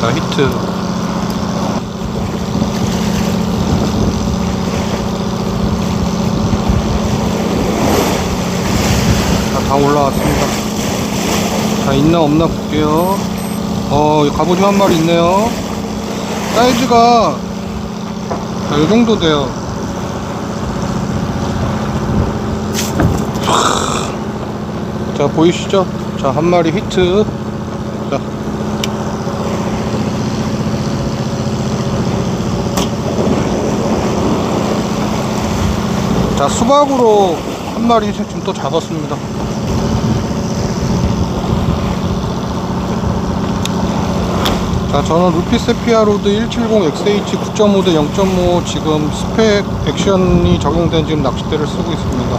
자 히트. 자, 다 올라왔습니다. 자 있나 없나 볼게요. 어 여기 갑오징어 한 마리 있네요. 사이즈가 자, 요 정도 돼요. 자 보이시죠? 자 한 마리 히트 자 수박으로 한 마리 지금 또 잡았습니다. 자 저는 루피 세피아 로드 170XH 9.5 대 0.5 지금 스펙 액션이 적용된 지금 낚싯대를 쓰고 있습니다.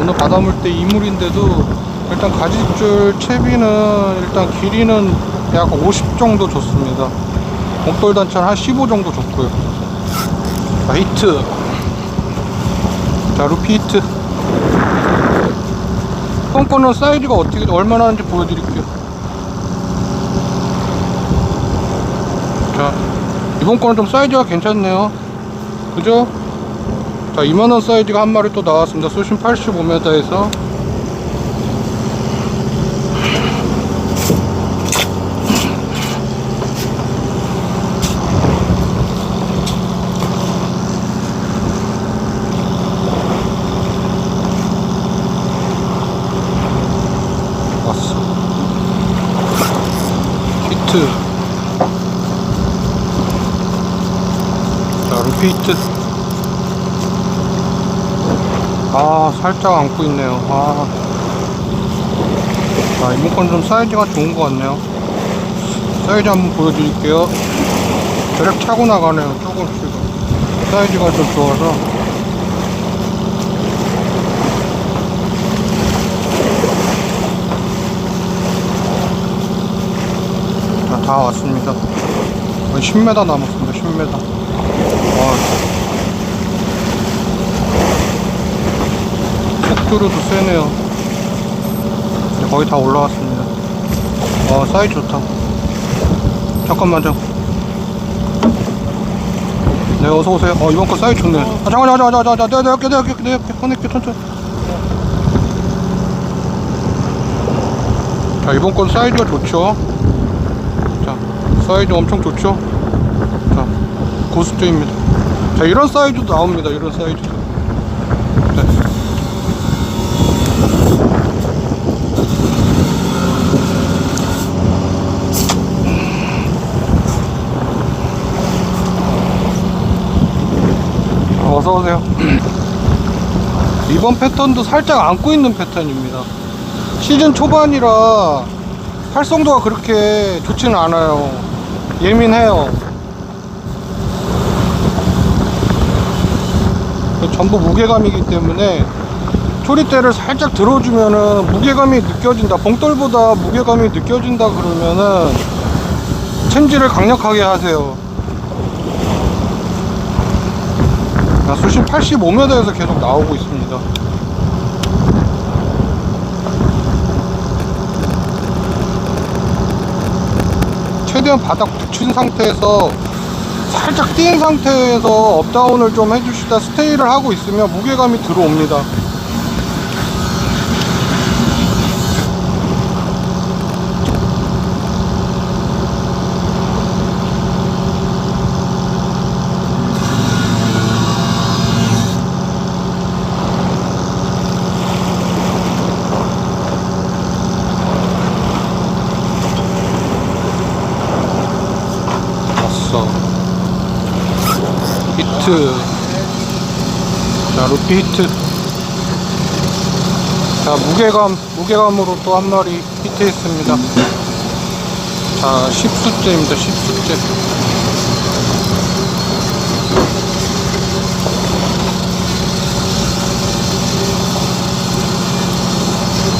오늘 바닷물 때 이물인데도 일단 가지줄 채비는 일단 길이는 약 50 정도 줬습니다. 목돌 단차는 한 15 정도 줬고요. 자 히트 자 루피 히트. 이번 거는 사이즈가 어떻게 얼마나 하는지 보여드릴게요. 자 이번 거는 좀 사이즈가 괜찮네요. 그죠? 자 2만원 사이즈가 한 마리 또 나왔습니다. 수심 85m에서 왔어 히트 자 루피 히트. 아 살짝 안고 있네요. 아, 아 이번 건 좀 사이즈가 좋은 것 같네요. 사이즈 한번 보여드릴게요. 대략 차고 나가네요 조금씩 사이즈가 좀 좋아서 다 왔습니다 거의 10m 남았습니다 10m 와, 속도로도 세네요. 거의 다 올라왔습니다. 와, 사이즈 좋다. 잠깐만, 좀. 네, 어서오세요. 어, 이번 거 사이즈 좋네. 아, 잠깐, 잠깐, 잠깐, 잠깐, 내가, 내가 내가 내가 할게. 꺼낼게, 천천히. 자, 이번 건 사이즈가 좋죠. 자, 사이즈 엄청 좋죠. 자, 고수대입니다. 자, 이런 사이즈도 나옵니다. 이런 사이즈. 네. 어서 오세요. 이번 패턴도 살짝 안고 있는 패턴입니다. 시즌 초반이라 활성도가 그렇게 좋지는 않아요. 예민해요. 전부 무게감이기 때문에 초리대를 살짝 들어주면은 무게감이 느껴진다. 봉돌보다 무게감이 느껴진다 그러면은 챔질을 강력하게 하세요. 아, 수심 85m에서 계속 나오고 있습니다. 최대한 바닥 붙인 상태에서 살짝 띄인 상태에서 업다운을 좀 해주시다 스테이를 하고 있으면 무게감이 들어옵니다. 왔어. 히트. 히트. 자, 무게감, 무게감으로 또 한 마리 히트했습니다. 자, 10수째입니다, 10수째.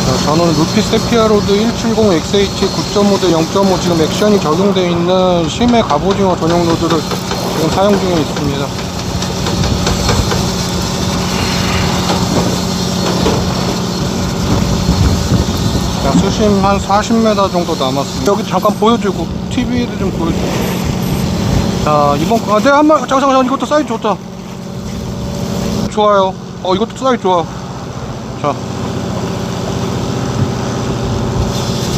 자, 저는 루피 세피아로드 170XH 9.5대 0.5 지금 액션이 적용되어 있는 심해 갑오징어 전용 로드를 지금 사용 중에 있습니다. 수심 한 40m 정도 남았습니다. 여기 잠깐 보여주고 TV에도 좀 보여주고. 자 이번 거- 아, 네 한번 잠깐 잠깐 이것도 사이즈 좋다. 좋아요. 어 이것도 사이즈 좋아. 자.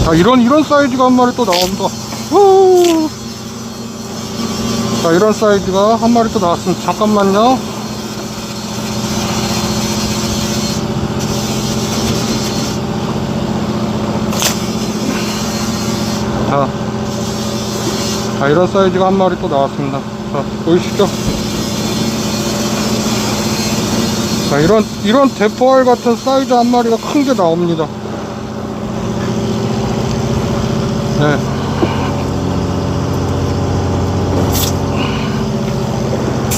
자 이런 이런 사이즈가 한 마리 또 나옵니다. 우! 자 이런 사이즈가 한 마리 또 나왔습니다. 잠깐만요. 자 이런 사이즈가 한 마리 또 나왔습니다. 자 보이시죠? 자 이런 이런 대포알 같은 사이즈 한 마리가 큰 게 나옵니다. 네.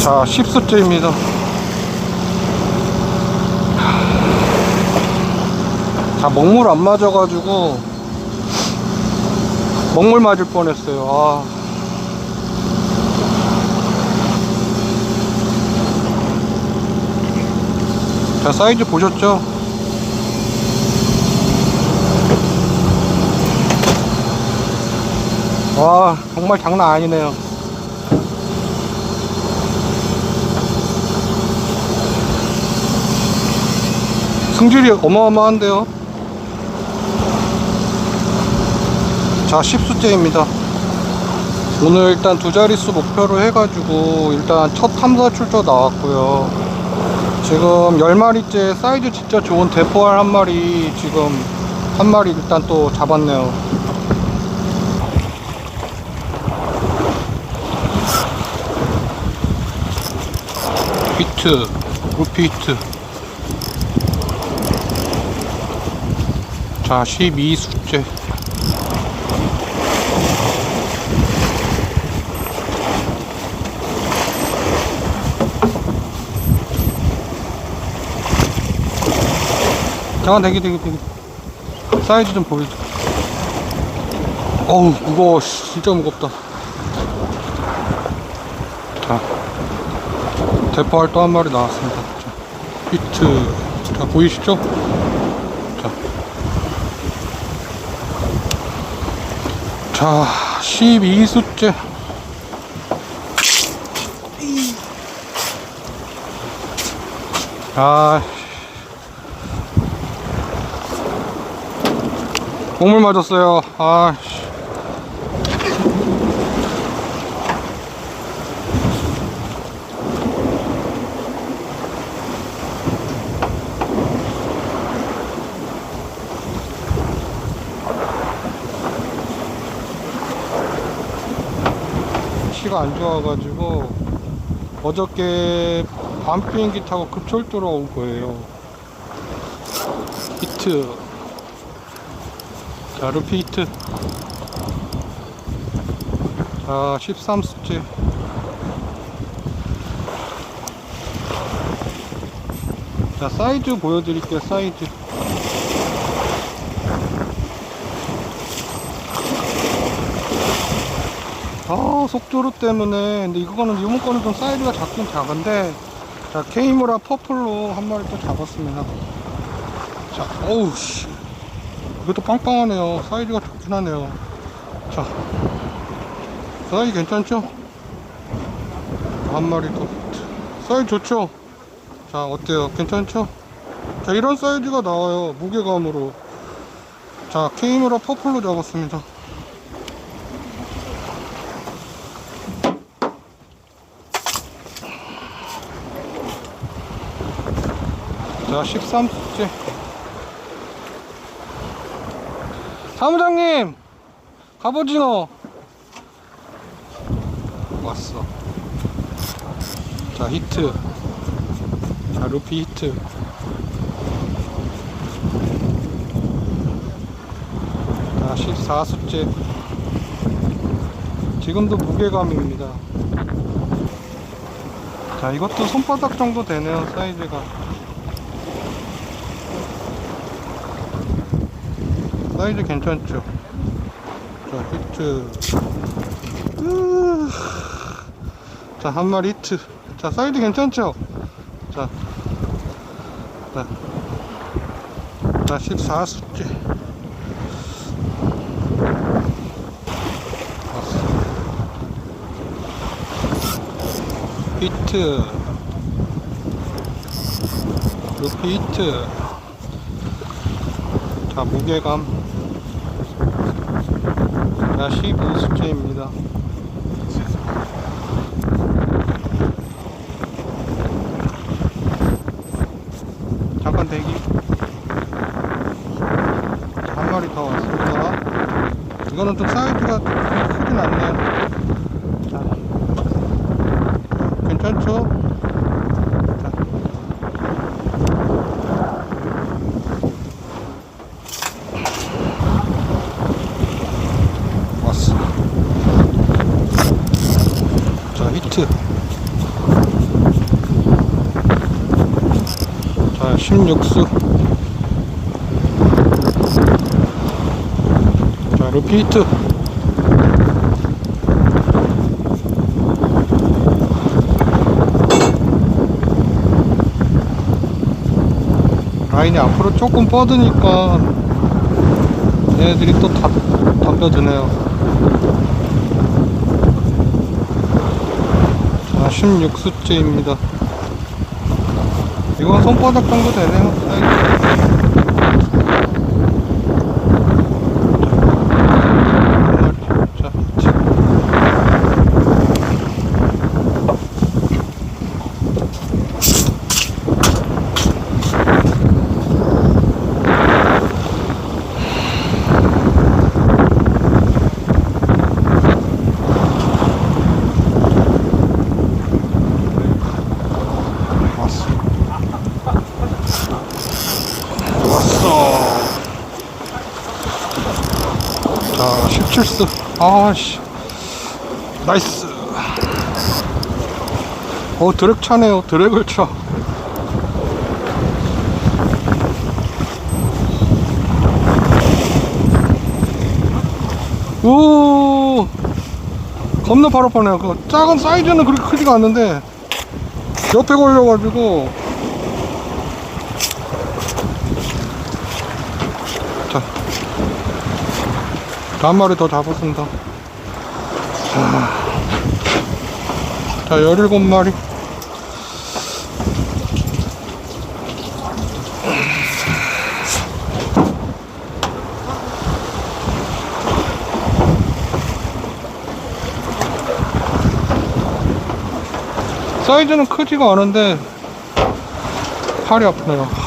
자 10수째입니다. 자 먹물 안 맞아가지고 먹물 맞을 뻔했어요. 아. 자 사이즈 보셨죠? 와 정말 장난 아니네요. 승질이 어마어마한데요. 자 10수째입니다 오늘 일단 두 자릿수 목표로 해가지고 일단 첫 탐사 출조 나왔고요 지금 10마리째 사이즈 진짜 좋은 대포알 한 마리 지금 한 마리 일단 또 잡았네요. 히트 루피 히트. 자 12수째 잠깐 대기 대기 대기. 사이즈 좀 보여줘. 어우 무거워. 씨, 진짜 무겁다. 자. 대포알 또 한 마리 나왔습니다. 자, 히트. 자 보이시죠? 자, 자 12수째. 아 공물 맞았어요. 아, 씨. 시가 안 좋아가지고 어저께 밤 비행기 타고 급철도로 온 거예요. 히트. 자, 루피 히트. 자, 13수째. 자, 사이즈 보여드릴게요, 사이즈. 아, 속도로 때문에. 근데 이거는, 이번 거는 좀 사이즈가 작긴 작은데. 자, 케이무라 퍼플로 한 마리 또 잡았습니다. 자, 어우, 씨. 이것도 빵빵하네요. 사이즈가 좋긴 하네요. 자, 사이즈 괜찮죠? 한 마리 더. 사이즈 좋죠? 자, 어때요? 괜찮죠? 자, 이런 사이즈가 나와요. 무게감으로. 자, 케이무라 퍼플로 잡았습니다. 자, 13수째. 사무장님! 갑오징어! 왔어. 자, 히트. 자, 루피 히트. 자, 14수째. 지금도 무게감입니다. 자, 이것도 손바닥 정도 되네요, 사이즈가. 사이즈 괜찮죠? 자 히트. 자 한 마리 히트. 자 사이즈 괜찮죠? 자, 자, 자 14수째 히트. 루피 히트. 자 무게감. 자 15숫자입니다. 잠깐 대기. 자, 한 마리 더 왔습니다. 이거는 좀 사이즈가 크긴 않네요. 자, 괜찮죠? 자. 왔어. 자, 히트. 자, 16수. 자, 루피 히트. 라인이 앞으로 조금 뻗으니까 얘네들이 또 다, 덤벼드네요 자 16수째입니다 이건 손바닥 정도 되네요 자, 17스. 아씨. 나이스. 어, 드랙 차네요. 드랙을 차. 오! 겁나 바로 파네요. 그 작은 사이즈는 그렇게 크지가 않는데, 옆에 걸려가지고 한 마리 더 잡았습니다. 자, 자 17마리. 사이즈는 크지가 않은데 팔이 아프네요.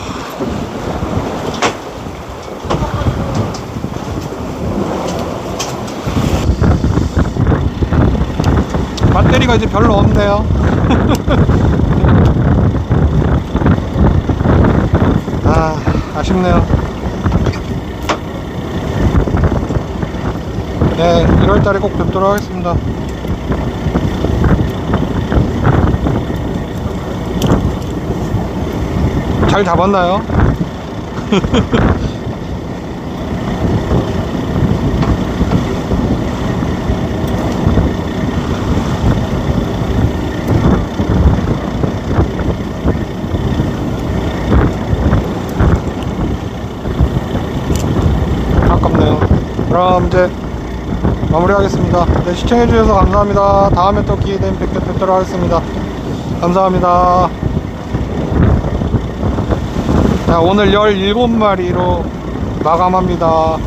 배터리가 이제 별로 없네요. 아, 아쉽네요. 네, 1월달에 꼭 뵙도록 하겠습니다. 잘 잡았나요? 그럼 이제 마무리하겠습니다. 네, 시청해주셔서 감사합니다. 다음에 또 기회 되면 뵙- 뵙도록 하겠습니다. 감사합니다. 자, 오늘 17마리로 마감합니다.